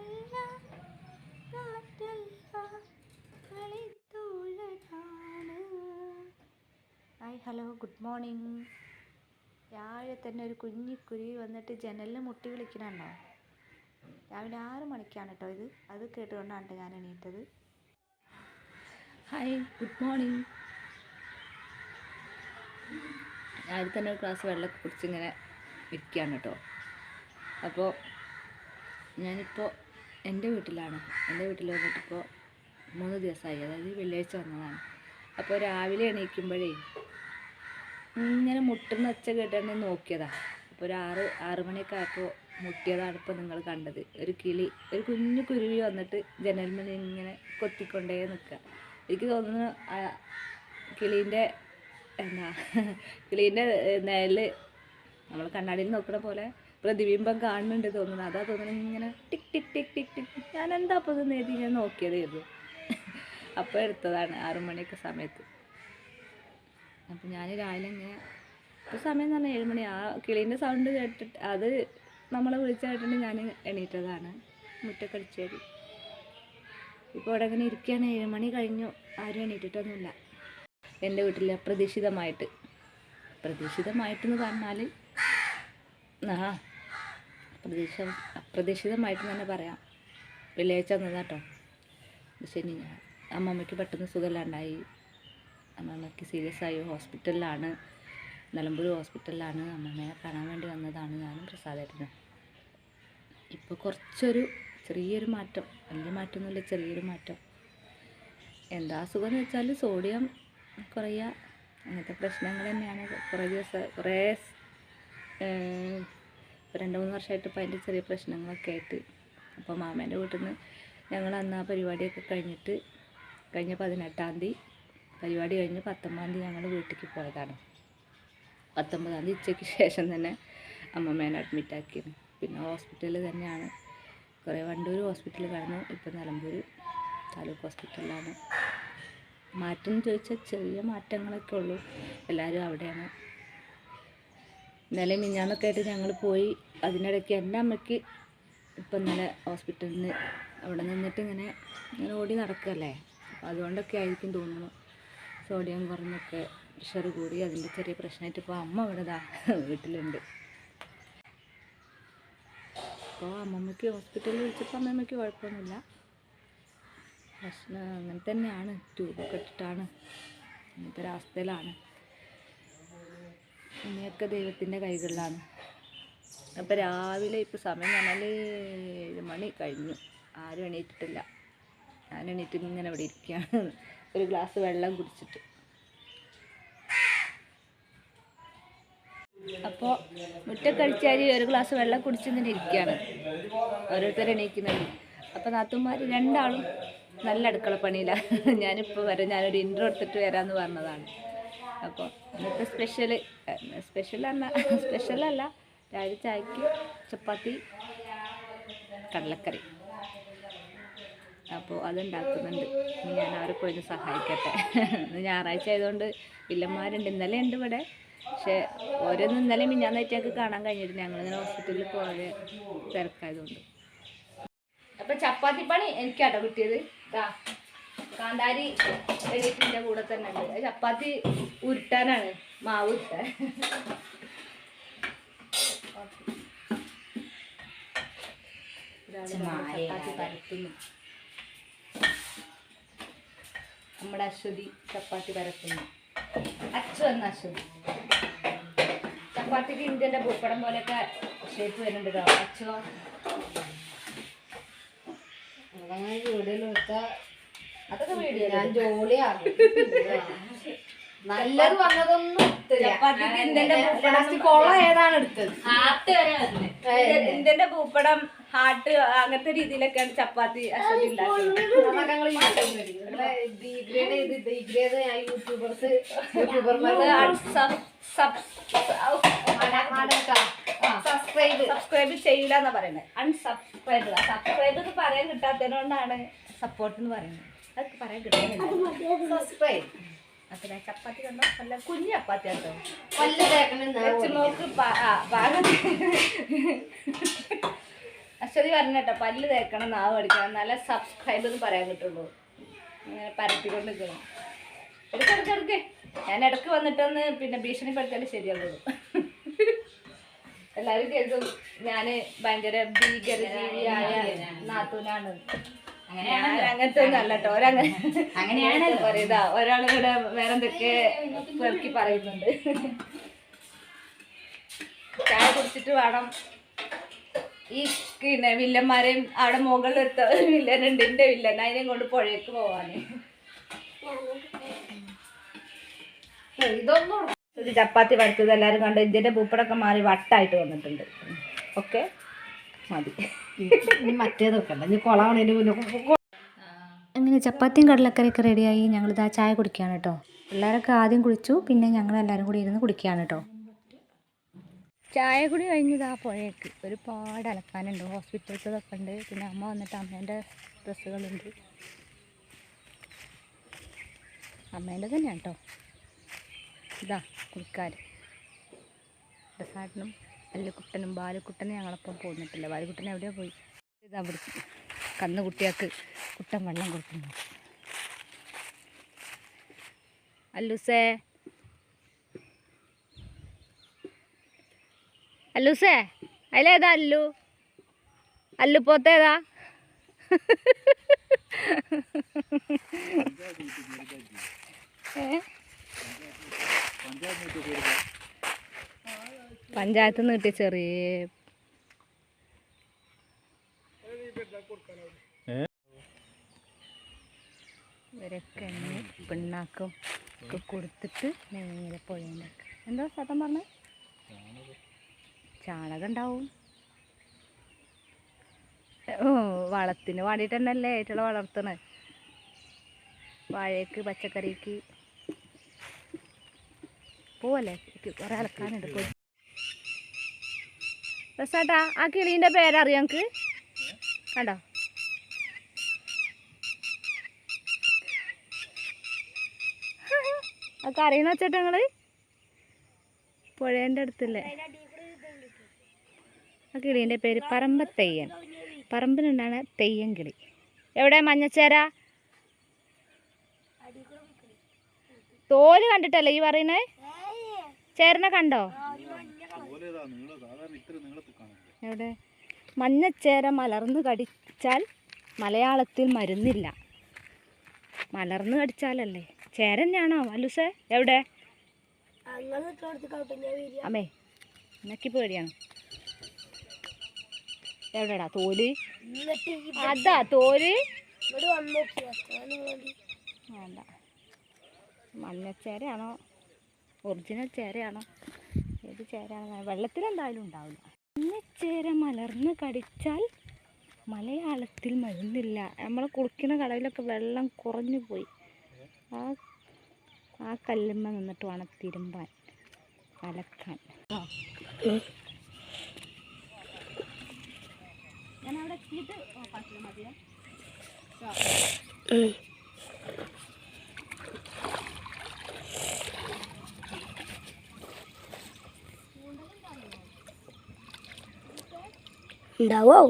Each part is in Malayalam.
കാറ്റല്ല കാറ്റല്ല കളിത്തോഴനാണ് ഹായ് ഹലോ ഗുഡ് മോർണിംഗ്. രാവിലെ തന്നെ ഒരു കുഞ്ഞിക്കുരുവി വന്നിട്ട് ജനലിൽ മുട്ടി വിളിക്കണുണ്ടോ? രാവിലെ ആറ് മണിക്കാണ് കേട്ടോ ഇത്. അത് കേട്ടുകൊണ്ടാണ് ഞാൻ എണീറ്റത്. Hi good morning. രാവിലെ തന്നെ ഒരു ഗ്ലാസ് വെള്ളം കുടിച്ചിങ്ങനെ ഇരിക്കുകയാണ് കേട്ടോ. അപ്പോൾ ഞാനിപ്പോൾ എന്റെ വീട്ടിലാണ്. എന്റെ വീട്ടിൽ വന്നിട്ടിപ്പോൾ മൂന്ന് ദിവസമായി അതായത് വെള്ളിയാഴ്ച വന്നതാണ്. അപ്പോൾ രാവിലെ എണീക്കുമ്പോഴേ ഇങ്ങനെ മുട്ടുന്ന ഒച്ച കേട്ടാണ് നോക്കിയതാണ് അപ്പോൾ ഒരു ആറ് ആറ് മണിയൊക്കെ ആയപ്പോൾ മുട്ടിയതാണ് ഇപ്പോൾ നിങ്ങൾ കണ്ടത്. ഒരു കിളി ഒരു കുഞ്ഞു കുരുവി വന്നിട്ട് ജനൽമേൽ ഇങ്ങനെ കൊത്തിക്കൊണ്ടേ നിൽക്കുക എനിക്ക് തോന്നുന്നു കിളീന്റെ എന്താ കിളീന്റെ നിഴൽ നമ്മൾ കണ്ണാടിയിൽ നോക്കുന്ന പോലെ പ്രതിബിംബം കാണുന്നുണ്ട് തോന്നുന്നു. അതാ തോന്നുന്നു ഇങ്ങനെ ടിക് ടിക് ടിക് ടിക് ഞാൻ എന്താ അപ്പോൾ ഇത് നേതി ഞാൻ നോക്കിയതായിരുന്നു അപ്പോൾ എടുത്തതാണ് ആറുമണിയൊക്കെ സമയത്ത്. അപ്പോൾ ഞാൻ രാവിലെ ഇങ്ങനെ ഇപ്പോൾ സമയം എന്ന് പറഞ്ഞാൽ ഏഴുമണി ആ കിളീന്റെ സൗണ്ട് കേട്ടിട്ട് അത് നമ്മളെ വിളിച്ച കേട്ടിട്ട് ഞാൻ എണീറ്റതാണ്. മുറ്റൊക്കെ അടിച്ചേരി ഇപ്പോൾ ഇവിടെ അങ്ങനെ ഇരിക്കുകയാണ് ഏഴുമണി കഴിഞ്ഞു. ആരും എണീറ്റിട്ടൊന്നുമില്ല. എന്റെ വീട്ടിൽ അപ്രതീക്ഷിതമായിട്ട്. പ്രതീക്ഷിതമായിട്ടെന്ന് പറഞ്ഞാൽ ആ പ്രതീക്ഷ അപ്രതീക്ഷിതമായിട്ട് തന്നെ പറയാം. വെള്ളിയാഴ്ച വന്നതാണ് കേട്ടോ ശനി അമ്മമ്മയ്ക്ക് പെട്ടെന്ന് സുഖമില്ലാണ്ടായി. അമ്മമ്മയ്ക്ക് സീരിയസ് ആയി. ഹോസ്പിറ്റലിലാണ്. നിലമ്പൂർ ഹോസ്പിറ്റലിലാണ്. അമ്മമ്മയെ കാണാൻ വേണ്ടി വന്നതാണ് ഞാനും പ്രസാദേട്ടനും. ഇപ്പോൾ കുറച്ചൊരു ചെറിയൊരു മാറ്റം. വലിയ മാറ്റമൊന്നുമില്ല ചെറിയൊരു മാറ്റം. എന്താ അസുഖം എന്ന് വെച്ചാൽ സോഡിയം കുറയുക. അങ്ങനത്തെ പ്രശ്നങ്ങൾ തന്നെയാണ് കുറേ ദിവസം കുറേ രണ്ട് മൂന്ന് വർഷമായിട്ട് ഇപ്പോൾ അതിന്റെ ചെറിയ പ്രശ്നങ്ങളൊക്കെ ആയിട്ട് അപ്പോൾ മാമേന്റെ വീട്ടിൽ നിന്ന് ഞങ്ങൾ അന്ന് ആ പരിപാടിയൊക്കെ കഴിഞ്ഞിട്ട് കഴിഞ്ഞ പതിനെട്ടാം തീയതി പരിപാടി കഴിഞ്ഞ് പത്തൊമ്പതാം തീയതി ഞങ്ങൾ വീട്ടിലേക്ക് പോയതാണ്. പത്തൊമ്പതാം തീയതി ഉച്ചയ്ക്ക് ശേഷം തന്നെ അമ്മമ്മേനെ അഡ്മിറ്റ് ആക്കിയത്. പിന്നെ ഹോസ്പിറ്റലിൽ തന്നെയാണ്. കുറേ വണ്ടൂർ ഹോസ്പിറ്റലിൽ കടന്നു. ഇപ്പം നിലമ്പൂർ താലൂക്ക് ഹോസ്പിറ്റലിലാണ് മാറ്റം ചോദിച്ചാൽ ചെറിയ മാറ്റങ്ങളൊക്കെ ഉള്ളൂ. എല്ലാവരും അവിടെയാണ്. ഇന്നലെ മിഞ്ഞാന്നൊക്കെ ആയിട്ട് ഞങ്ങൾ പോയി. അതിനിടയ്ക്ക് എന്റെ അമ്മയ്ക്ക് ഇപ്പം ഇന്നലെ ഹോസ്പിറ്റലിൽ നിന്ന് അവിടെ നിന്നിട്ട് ഇങ്ങനെ ഇങ്ങനെ ഓടി നടക്കല്ലേ അതുകൊണ്ടൊക്കെ ആയിരിക്കും തോന്നുന്നു. സോഡിയം കുറഞ്ഞൊക്കെ പ്രഷർ കൂടി അതിന്റെ ചെറിയ പ്രശ്നമായിട്ട് ഇപ്പോൾ അമ്മ അവിടെ ദാ വീട്ടിലുണ്ട്. അപ്പോൾ അമ്മമ്മയ്ക്ക് ഹോസ്പിറ്റലിൽ വിളിച്ചപ്പോൾ അമ്മമ്മയ്ക്ക് കുഴപ്പമൊന്നുമില്ല. പ്രശ്നം അങ്ങനെ തന്നെയാണ് ട്യൂബൊക്കെ ഇട്ടിട്ടാണ്. അങ്ങനത്തെ ഒരവസ്ഥയിലാണ്. ഇനിയൊക്കെ ദൈവത്തിന്റെ കൈകളിലാണ്. അപ്പോൾ രാവിലെ ഇപ്പോൾ സമയം പറഞ്ഞാൽ ഏഴ് മണി കഴിഞ്ഞു. ആരും എണീറ്റിട്ടില്ല. ഞാൻ എണീറ്റ് ഇങ്ങനെ ഇവിടെ ഇരിക്കുകയാണ്. ഒരു ഗ്ലാസ് വെള്ളം കുടിച്ചിട്ട്. അപ്പോൾ മുറ്റക്കടിച്ചാരി ഒരു ഗ്ലാസ് വെള്ളം കുടിച്ചിങ്ങനെ ഇരിക്കുകയാണ്. ഓരോരുത്തർ എണീക്കുന്നുണ്ട് അപ്പോൾ നാത്തുമാർ രണ്ടാളും നല്ല അടുക്കള പണിയിലാണ്. ഞാനിപ്പോൾ വരാം. ഞാനൊരു ഇൻട്രോ എടുത്തിട്ട് വരാമെന്ന് പറഞ്ഞതാണ്. അപ്പോൾ ഇന്നത്തെ സ്പെഷ്യൽ സ്പെഷ്യൽ പറഞ്ഞാൽ സ്പെഷ്യലല്ല രാവിലെ ചായക്ക് ചപ്പാത്തി കടലക്കറി. അപ്പോൾ അതുണ്ടാക്കുന്നുണ്ട്. ഞാൻ അവരെ പോയി സഹായിക്കട്ടെ. ഞായറാഴ്ച ആയതുകൊണ്ട് ഇല്ലന്മാരുണ്ട്. ഇന്നലെ ഉണ്ട് ഇവിടെ. പക്ഷേ ഓരോന്നും ഇന്നലെ മിഞ്ഞാന്നായിട്ട് ഞങ്ങൾക്ക് കാണാൻ കഴിഞ്ഞിട്ടില്ല ഞങ്ങളിങ്ങനെ ഹോസ്പിറ്റലിൽ പോകാതെ തിരക്കായതുകൊണ്ട്. അപ്പം ചപ്പാത്തി പണി എനിക്കാട്ടോ കിട്ടിയത്. കാന്താരി എണീറ്റിന്റെ കൂടെ തന്നെ ഉണ്ട്. ചപ്പാത്തി ഉരുട്ടാനാണ്. മാവ് ഉരുട്ടാൻ. നമ്മുടെ അശ്വതി ചപ്പാത്തി പരത്തുന്നു. അച്ചു എന്ന അശ്വതി. ചപ്പാത്തിക്ക് ഇന്ത്യന്റെ പൂപ്പടം പോലെയൊക്കെ ഷേപ്പ് വരുന്നുണ്ട് കേട്ടോ. അച്ചുവോ അതൊക്കെ വീഡിയോ ഞാൻ ജോലിയാകും നല്ലത് വന്നതൊന്നും ഏതാണ് എടുത്തത്? ഹാർട്ട് വരെ വരുന്നത് ഇന്ത്യന്റെ ഭൂപടം ഹാർട്ട് അങ്ങനത്തെ രീതിയിലൊക്കെയാണ് ചപ്പാത്തി അശ്വതി ഉണ്ടാക്കുന്നത്. അതൊക്കെ ഞങ്ങൾ ഡിഗ്രേഡ് ചെയ്ത് ഡിഗ്രേഡ് ഞാൻ യൂട്യൂബേഴ്സ് യൂട്യൂബർമാർ സബ്സ്ക്രൈബ് സബ്സ്ക്രൈബ് ചെയ്യില്ല എന്നാ പറയുന്നത് അൺസബ്സ്ക്രൈബ് സബ്സ്ക്രൈബ് എന്ന് പറയാൻ കിട്ടാത്തതിനോണ്ടാണ് സപ്പോർട്ട് എന്ന് പറയുന്നത്. അതൊക്കെ പറയാൻ കിട്ടുന്നത് സബ്സ്ക്രൈബ് അപ്പൊ ഞാൻ ചപ്പാത്തി കണ്ടോ നല്ല കുഞ്ഞു ചപ്പാത്തി കേട്ടോ പല്ല് തേക്കണം വെച്ച് നോക്ക് അശ്വതി പറഞ്ഞ കേട്ടോ പല്ല് തേക്കണം നാവ് പഠിക്കണം നല്ല സബ്സ്ക്രൈബ് എന്ന് പറയാൻ കിട്ടുള്ളൂ അങ്ങനെ പരത്തിക്കൊണ്ട് നിൽക്കണം എടുക്കെടുക്കെടുക്കെ ഞാൻ ഇടയ്ക്ക് വന്നിട്ടൊന്ന് പിന്നെ ഭീഷണിപ്പെടുത്തിയാൽ ശരിയാവുള്ളൂ. എല്ലാവരും കേൾക്കും ഞാൻ ഭയങ്കര ഭീകരജീവിയായ നാത്തൂനാണ്. അങ്ങനത്തെ ഒന്നും അല്ല കേട്ടോ അങ്ങനെയാണല്ലോ പറയുതാ ഒരാൾ ഇവിടെ വേറെ എന്തൊക്കെ പെറുക്കി പറയുന്നുണ്ട്. ചായ കുടിച്ചിട്ട് വേണം. ഈ പിന്നെ വില്ലന്മാരെയും അവിടെ മുകളിൽ ഒരുത്ത ഒരു വില്ലനുണ്ട്. എന്റെ വില്ലൻ അതിനെയും കൊണ്ട് പുഴയ്ക്ക് പോവാന്. ഇതൊന്നും ഒരു ചപ്പാത്തി വറുത്തത് എല്ലാവരും കണ്ട് ഇതിന്റെ പൂപ്പടൊക്കെ മാറി വട്ടായിട്ട് വന്നിട്ടുണ്ട്. ഓക്കെ? മതി. ഇനി മറ്റേത് വെക്കണ്ട. ഇനി കൊളാവണതിന് മുന്നേ അങ്ങനെ ചപ്പാത്തിയും കടലക്കറിയൊക്കെ റെഡിയായി. ഞങ്ങളിതാ ചായ കുടിക്കുകയാണ് കേട്ടോ. പിള്ളേരൊക്കെ ആദ്യം കുടിച്ചു പിന്നെ ഞങ്ങൾ എല്ലാവരും കൂടി ഇരുന്ന് കുടിക്കുകയാണ് കേട്ടോ. ചായ കുടി കഴിഞ്ഞതാ പുഴയ്ക്ക്. ഒരുപാട് അലക്കാനുണ്ട്. ഹോസ്പിറ്റൽസൊക്കെ ഉണ്ട്. പിന്നെ അമ്മ വന്നിട്ട് അമ്മേന്റെ ഡ്രസ്സുകളുണ്ട്. അമ്മേന്റെ തന്നെയാണ് കേട്ടോ. ഇതാ കുളിക്കാർ ഡ്രസ്സാട്ടിനും അല്ലുക്കുട്ടനും ബാലുക്കുട്ടനും ഞങ്ങളൊപ്പം പോന്നിട്ടില്ല. ബാലുക്കുട്ടൻ എവിടെയാ പോയി? ഇതാ അവിടെ കന്നുകുട്ടിയാക്ക് കുട്ടൻ വെള്ളം കൊടുക്കുന്നു. അല്ലുസേ. അല്ലൂസേ അതിലേതാ അല്ലു? അല്ലു പോത്തേതാ ഏ? പഞ്ചായത്ത് നിന്ന് കിട്ടിയ ചെറിയ ഇവരൊക്കെ പിണ്ണാക്കും ഒക്കെ കൊടുത്തിട്ട് നേരെ പുഴയുണ്ടാക്കുക എന്താ സത്തം പറഞ്ഞത് ചാണകം ഉണ്ടാവും. വളത്തിന് വേണ്ടിയിട്ട് തന്നെയല്ലേ ഏറ്റവും വളർത്തണത് വാഴയ്ക്ക് പച്ചക്കറിക്ക്. പോവല്ലേ? കുറേ അലക്കാനുണ്ട് രസാട്ടാ. ആ കിളീന്റെ പേരറിയാം നമുക്ക് കണ്ടോ? അതൊക്കെ അറിയണ വെച്ചിട്ട് ഞങ്ങൾ പുഴേന്റെ അടുത്തല്ലേ? ആ കിളീന്റെ പേര് പറമ്പ തെയ്യൻ പറമ്പിനുണ്ടാണ് തെയ്യൻ കിളി. എവിടെ മഞ്ഞച്ചേര? തോൽ കണ്ടിട്ടല്ലേ ഈ പറയുന്നേ? ചേരനെ കണ്ടോ? എവിടെ? മഞ്ഞച്ചേര മലർന്ന് കടിച്ചാൽ മലയാളത്തിൽ മരുന്നില്ല. മലർന്ന് കടിച്ചാലല്ലേ? ചേര തന്നെയാണോ അലുസേ എവിടെ അമ്മേ എന്നൊക്കെ പേടിയാണ്? എവിടെടാ തോൽ? അതാ തോൽ? വേണ്ട. മഞ്ഞച്ചേരയാണോ ഒറിജിനൽ ചേരയാണോ? ഏത് വെള്ളത്തിൽ വെള്ളത്തിലെന്തായാലും ഉണ്ടാവില്ല. മഞ്ഞച്ചേര മലർന്ന് കടിച്ചാൽ മലയാളത്തിൽ മരുന്നില്ല. നമ്മൾ കുളിക്കുന്ന കടവിലൊക്കെ വെള്ളം കുറഞ്ഞു പോയി. ആ ആ കല്ലുമ്മ നിന്നിട്ട് വേണം തിരുമ്പാൻ അലക്കാൻ. ഞാൻ അവിടെ എത്തിയിട്ട് മതിയോ? ഉണ്ടാവോ?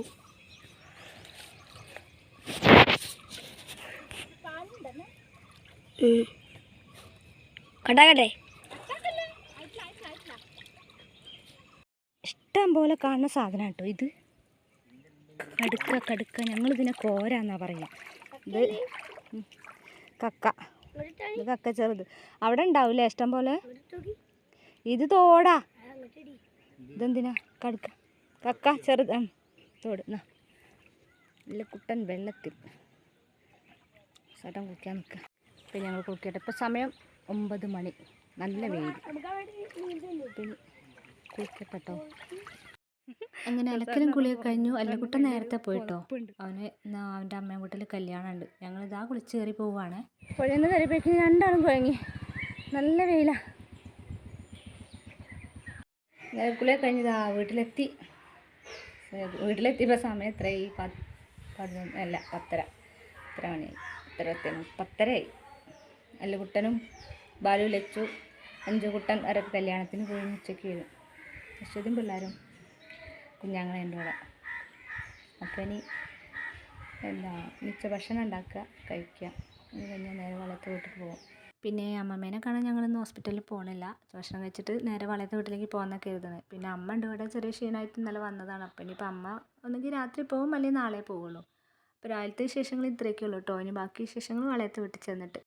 കണ്ടാകട്ടെ ഇഷ്ടം പോലെ കാണുന്ന സാധനം കേട്ടോ ഇത്. കടുക്ക കടുക്ക. ഞങ്ങളിതിനെ കോരാന്നാ പറയുക ഇത് കക്ക. ഇത് കക്ക ചെറുത്. അവിടെ ഉണ്ടാവില്ലേ ഇഷ്ടം പോലെ? ഇത് തോടാ. ഇതെന്തിനാ? കടുക്ക. കക്ക ചെറുത്. ഉം, തോട് എന്നാ നല്ല കുട്ടൻ വെള്ളത്തിൽ. ചേട്ടൻ കുളിക്കാൻ നിൽക്കുക ഇപ്പം ഞങ്ങൾ കുളിക്കട്ടെ. ഇപ്പം സമയം ഒമ്പത് മണി. നല്ല വെയിൽ കുളിക്കട്ടെ കേട്ടോ അങ്ങനെ അലക്കലും കുളിയൊക്കെ കഴിഞ്ഞു? അല്ലക്കുട്ടൻ നേരത്തെ പോയിട്ടോ? അവന് അവന്റെ അമ്മയും വീട്ടിൽ കല്യാണം ഉണ്ട് ഞങ്ങൾ ഇതാ കുളിച്ച് കയറി പോവാണ്. പുഴയിൽ കയറിപ്പോയി രണ്ടാളും കുഴങ്ങി. നല്ല വെയിലാ. കുളിയൊക്കെ കഴിഞ്ഞ് ഇതാ വീട്ടിലെത്തി. വീട്ടിലെത്തിയപ്പോൾ സമയം എത്രയായി? പതിനൊന്ന് അല്ല പത്തര. പത്തര മണിയായി പത്തര പത്തേനും പത്തരയായി. അല്ല കുട്ടനും ബാലു ലച്ചു കുട്ടൻ അവരൊക്കെ കല്യാണത്തിന് പോയി ഉച്ചയ്ക്ക് വരും. അശ്വതിയും പിള്ളേരും കുഞ്ഞാങ്ങളെ എന്റെ കൂടെ. അപ്പം ഇനി എന്താ മിച്ച ഭക്ഷണം ഉണ്ടാക്കുക കഴിക്കുക. അത് കഴിഞ്ഞാൽ നേരെ വളർത്ത് വീട്ടിൽ പോകും പിന്നെ അമ്മമ്മേനെ കാണാൻ ഞങ്ങളൊന്നും ഹോസ്പിറ്റലിൽ പോകണില്ല ഭക്ഷണം കഴിച്ചിട്ട് നേരെ വളയത്തെ വീട്ടിലേക്ക് പോകുന്നൊക്കെ കരുതുന്നത് പിന്നെ അമ്മ ഉണ്ട് ഇവിടെ ചെറിയ ക്ഷീണമായിട്ട് ഇന്നലെ വന്നതാണ്. അപ്പം ഇനിയിപ്പോൾ അമ്മ ഒന്നുകിൽ രാത്രി പോകും അല്ലെങ്കിൽ നാളെ പോവുള്ളൂ. അപ്പോൾ രാവിലത്തെ വിശേഷങ്ങൾ ഇത്രയൊക്കെ ഉള്ളൂ കേട്ടോ ഇനി ബാക്കി വിശേഷങ്ങൾ വളയത്തെ വീട്ടിൽ ചെന്നിട്ട്.